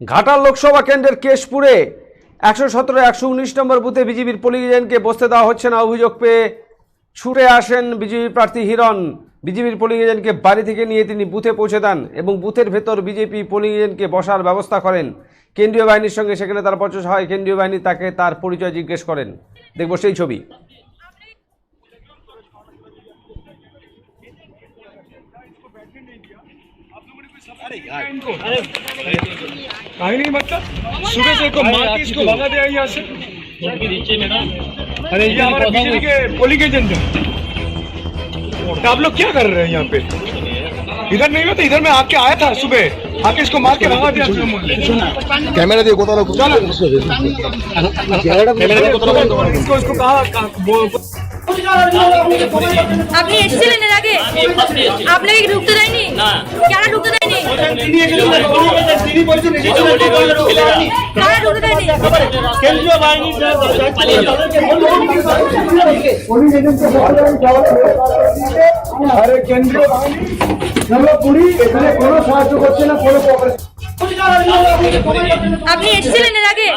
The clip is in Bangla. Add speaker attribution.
Speaker 1: ঘাটাল লোকসভা কেন্দ্রের কেশপুরে একশো সতেরো, একশো উনিশ নম্বর বুথে বিজেপির পোলিং বসতে দেওয়া হচ্ছে না। অভিযোগ পেয়ে ছুটে আসেন বিজেপি প্রার্থী হিরণ। বিজেপির পোলিং বাড়ি থেকে নিয়ে তিনি বুথে পৌঁছে দেন এবং বুথের ভেতর বিজেপি পোলিং বসার ব্যবস্থা করেন। কেন্দ্রীয় বাহিনীর সঙ্গে সেখানে তার বচসা হয়। কেন্দ্রীয় বাহিনী তাকে তার পরিচয় জিজ্ঞেস করেন। দেখব সেই ছবি।
Speaker 2: अरे कहीं नहीं मतलब सुबह से को मार के इसको भगा दिया यहाँ से। अरे ये हमारे बिजली के पोलिंग एजेंट है आप लोग क्या कर रहे हैं यहाँ पे? इधर नहीं होता इधर मैं आके आया था सुबह। आके इसको मार के भगा दिया
Speaker 3: कैमरा दिए गोतारा
Speaker 2: इसको इसको कहा
Speaker 4: আপনি এসেছিলেন এর আগে? আপনাকে ঢুকতে দেয়নি? কারা ঢুকতে দেয়নি? ঢুকতে দেয়নি? আপনি এসেছিলেন এর আগে?